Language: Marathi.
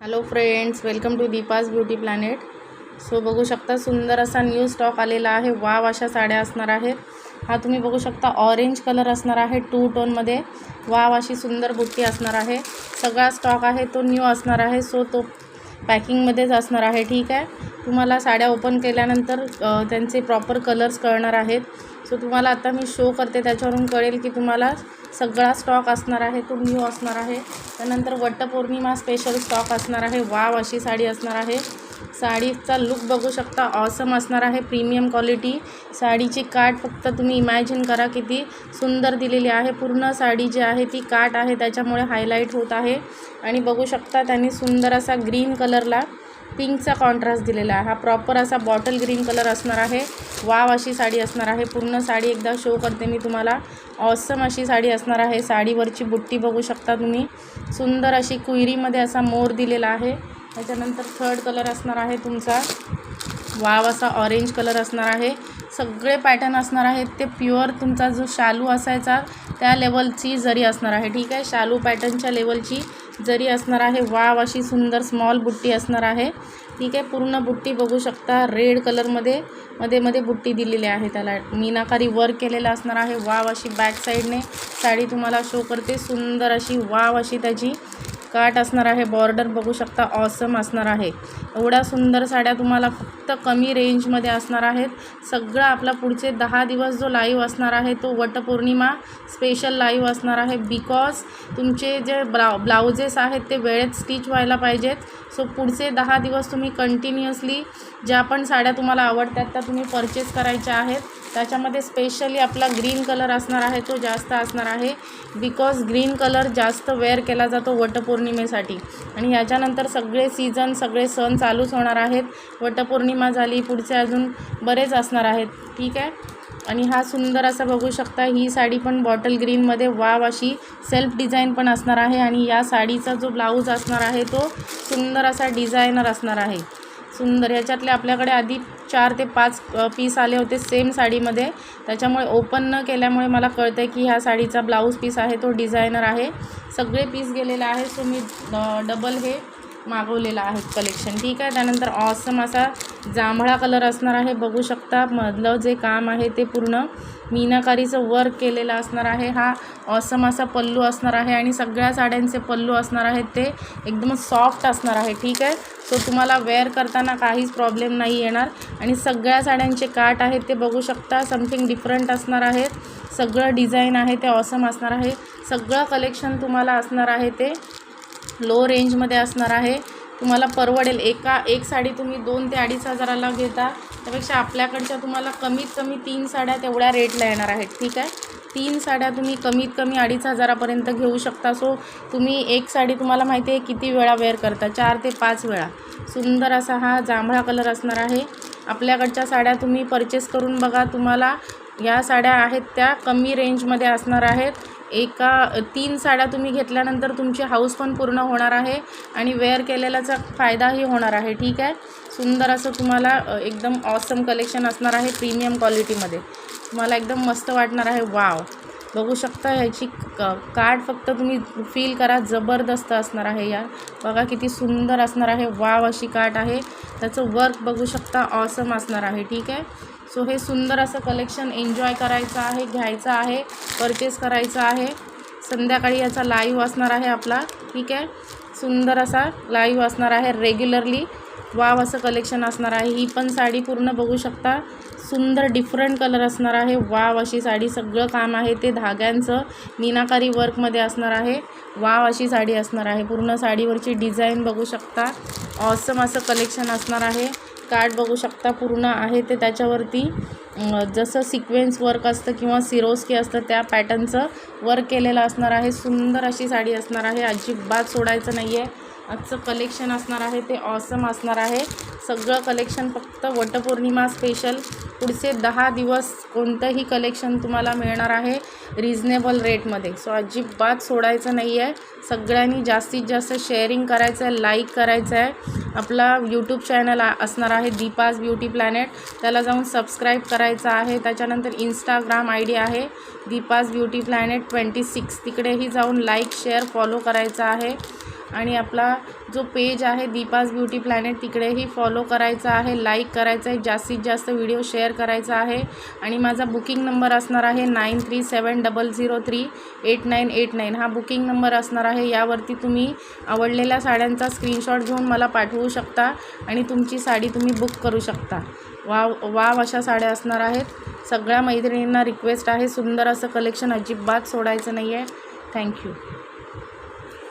Hello friends welcome to Deepa's beauty planet so बघू शकता सुंदर असा न्यू स्टॉक आलेला आहे. वाव अशा साड्या असणार आहेत. हा तुम्ही बघू शकता ऑरेंज कलर असणार आहे टू टोनमध्ये वाव अशी सुंदर बुट्टी असणार आहे. सगळा स्टॉक आहे तो न्यू असणार आहे. सो तो पॅकिंगमध्येच असणार आहे ठीक आहे? तुम्हाला साड्या ओपन केल्यानंतर त्यांचे प्रॉपर कलर्स कळणार आहेत. सो तुम्हाला आता मी शो करते त्याच्यावरून कळेल की तुम्हाला सगळा स्टॉक असणार आहे तो न्यू असणार आहे. त्यानंतर वटपौर्णिमा स्पेशल स्टॉक असणार आहे वाव अशी साडी असणार आहे. साडीचा लुक बघू शकता ऑसम असणार आहे प्रीमियम क्वालिटी साडीची काट फक्त तुम्ही इमॅजिन करा किती सुंदर दिलेली आहे. पूर्ण साडी जी आहे ती काठ आहे त्याच्यामुळे हायलाईट होत आहे. आणि बघू शकता त्यांनी सुंदर असा ग्रीन कलरला पिंकचा कॉन्ट्रास्ट दिलेला आहे. हा प्रॉपर असा बॉटल ग्रीन कलर असणार आहे. वाव अशी साडी असणार आहे. पूर्ण साडी एकदा शो करते मी तुम्हाला. ऑसम अशी साडी असणार आहे. साडीवरची बुट्टी बघू शकता तुम्ही. सुंदर अशी कुयरीमध्ये असा मोर दिलेला आहे. त्याच्यानंतर थर्ड कलर असणार आहे तुमचा. वाव असा ऑरेंज कलर असणार आहे. सगळे पॅटर्न असणार आहेत. ते प्युअर तुमचा जो शालू असायचा त्या लेवलची जरी असणार आहे. ठीक आहे? शालू पॅटर्नच्या लेवलची जरी असणार आहे वाव अशी सुंदर स्मॉल बुट्टी असणार आहे. ठीक आहे? पूर्ण बुट्टी बघू शकता रेड कलरमध्ये मध्ये मध्ये बुट्टी दिलेली आहे त्याला. मीनाकारी वर्क केलेला असणार आहे. वाव अशी बॅक साईडने साडी तुम्हाला शो करते. सुंदर अशी वाव अशी त्याची काट असणार आहे बॉर्डर बघू शकता ऑसम असणार आहे. एवढ्या सुंदर साड्या तुम्हाला फक्त कमी रेंजमध्ये असणार आहेत. सगळं आपला पुढचे दहा दिवस जो लाईव्ह असणार आहे तो वटपौर्णिमा स्पेशल लाईव्ह असणार आहे बिकॉज तुमचे जे ब्लाउ ब्लाउजेस आहेत ते वेळेत स्टिच व्हायला पाहिजेत. सो पुढचे दहा दिवस तुम्ही कंटिन्युअसली ज्या पण साड्या तुम्हाला आवडतात त्या तुम्ही परचेस करायच्या आहेत. त्याच्यामध्ये स्पेशली आपला ग्रीन कलर असणार आहे तो जास्त असणार आहे. बिकॉज ग्रीन कलर जास्त वेअर केला जातो वटपौर्णिमेसाठी. आणि ह्याच्यानंतर सगळे सीझन सगळे सण चालूच होणार आहेत. वटपौर्णिमा झाली पुढचे अजून बरेच असणार आहेत. ठीक आहे? आणि हा सुंदर असा बघू शकता ही साडी पण बॉटल ग्रीनमध्ये वाव अशी सेल्फ डिझाईन पण असणार आहे. आणि या साडीचा जो ब्लाऊज असणार आहे तो सुंदर असा डिझायनर असणार आहे. सुंदर. ह्याच्यातले आपल्याकडे आधी चार ते पाच पीस आले होते सेम साडीमध्ये. त्याच्यामुळे ओपन न केल्यामुळे मला कळतं आहे की ह्या साडीचा ब्लाऊज पीस आहे तो डिझायनर आहे. सगळे पीस गेलेले आहे सो मी डबल हे मागवलेलं आहे कलेक्शन ठीक आहे? त्यानंतर ऑसम असा जांभळा कलर असणार आहे. बघू शकता मधलं जे काम आहे ते पूर्ण मीनाकारीचं वर्क केलेलं असणार आहे. हा ऑसम असा पल्लू असणार आहे आणि सगळ्या साड्यांचे पल्लू असणार आहेत. ते एकदम सॉफ्ट असणार आहे. ठीक आहे? सो तुम्हाला वेअर करताना काहीच प्रॉब्लेम नाही येणार. आणि सगळ्या साड्यांचे काट आहेत ते बघू शकता. समथिंग डिफरंट असणार आहेत सगळं डिझाईन आहे ते ऑसम असणार आहे. सगळं कलेक्शन तुम्हाला असणार आहे ते लो रेंजमध्ये असणार आहे. तुम्हाला परवडेल. एका एक साडी तुम्ही दोन ते अडीच हजाराला घेता. त्यापेक्षा आपल्याकडच्या तुम्हाला कमीत कमी तीन साड्या तेवढ्या रेटला येणार आहेत. ठीक आहे? तीन साड्या तुम्ही कमीत कमी अडीच हजारापर्यंत घेऊ शकता. सो तुम्ही एक साडी तुम्हाला माहिती आहे किती वेळा वेअर करता. चार ते पाच वेळा. सुंदर असा हा जांभळा कलर असणार आहे. आपल्याकडच्या साड्या तुम्ही परचेस करून बघा. तुम्हाला या साड्या आहेत त्या कमी रेंजमध्ये असणार आहेत. एका तीन साड्या तुम्ही घेतल्यानंतर तुमची हाऊस पण पूर्ण होणार आहे आणि वेअर केलेल्याचा फायदाही होणार आहे ठीक आहे? सुंदर असं तुम्हाला एकदम ऑसम कलेक्शन असणार आहे प्रीमियम क्वालिटीमध्ये तुम्हाला एकदम मस्त वाटणार आहे वाव बघू शकता ह्याची क कार्ड फक्त तुम्ही फील करा जबरदस्त असणार आहे या बघा किती सुंदर असणार आहे वाव अशी काट आहे. त्याचं वर्क बघू शकता ऑसम असणार आहे ठीक आहे? सो हे सुंदर असं कलेक्शन एन्जॉय करायचं आहे घ्यायचं आहे परचेस करायचं आहे. संध्याकाळी याचा लाईव्ह असणार आहे आपला ठीक आहे? सुंदर असा लाईव्ह असणार आहे रेग्युलरली वाव असं कलेक्शन असणार आहे. ही पण साडी पूर्ण बघू शकता. सुंदर डिफरंट कलर असणार आहे. वाव अशी साडी सगळं काम आहे. ते धाग्यांचं मीनाकारी वर्कमध्ये असणार आहे. वाव अशी साडी असणार आहे. पूर्ण साडीवरची डिझाईन बघू शकता. ऑसम असं कलेक्शन असणार आहे. कार्ड बघू शकता पूर्ण आहे ते त्याच्यावरती. जसं सिक्वेन्स वर्क असतं किंवा सिरोस्की असतं त्या पॅटर्नचं वर्क केलेलं असणार आहे. सुंदर अशी साडी असणार आहे. अजिबात सोडायचं नाही आहे आजचं कलेक्शन असणार आहे. ते ऑसम असणार आहे. सगळं कलेक्शन फक्त वटपौर्णिमा स्पेशल पुढचे दहा दिवस कोणतंही कलेक्शन तुम्हाला मिळणार आहे रिजनेबल रेटमध्ये सो अजिबात सोडायचं नाही आहे सगळ्यांनी जास्तीत जास्त शेअरिंग करायचं आहे लाईक करायचं आहे आपला यूट्यूब चॅनल असणार आहे दीपाज ब्युटी प्लॅनेट त्याला जाऊन सबस्क्राईब करायचं आहे. त्याच्यानंतर इंस्टाग्राम आय डी आहे. Deepa's beauty planet twenty six तिकडेही जाऊन लाईक शेअर फॉलो करायचं आहे. आणि आपला जो पेज आहे दीपाज ब्युटी प्लॅनेट तिकडेही फॉलो करायचा आहे लाईक करायचं आहे जास्तीत जास्त व्हिडिओ शेअर करायचा आहे. आणि माझा बुकिंग नंबर असणार आहे nine three seven double zero three eight nine eight nine हा बुकिंग नंबर असणार आहे यावरती तुम्ही आवडलेल्या साड्यांचा स्क्रीनशॉट घेऊन मला पाठवू शकता आणि तुमची साडी तुम्ही बुक करू शकता. वाव वाव अशा साड्या असणार आहेत. सगळ्या मैत्रिणींना रिक्वेस्ट आहे सुंदर असं कलेक्शन अजिबात सोडायचं नाही आहे थँक्यू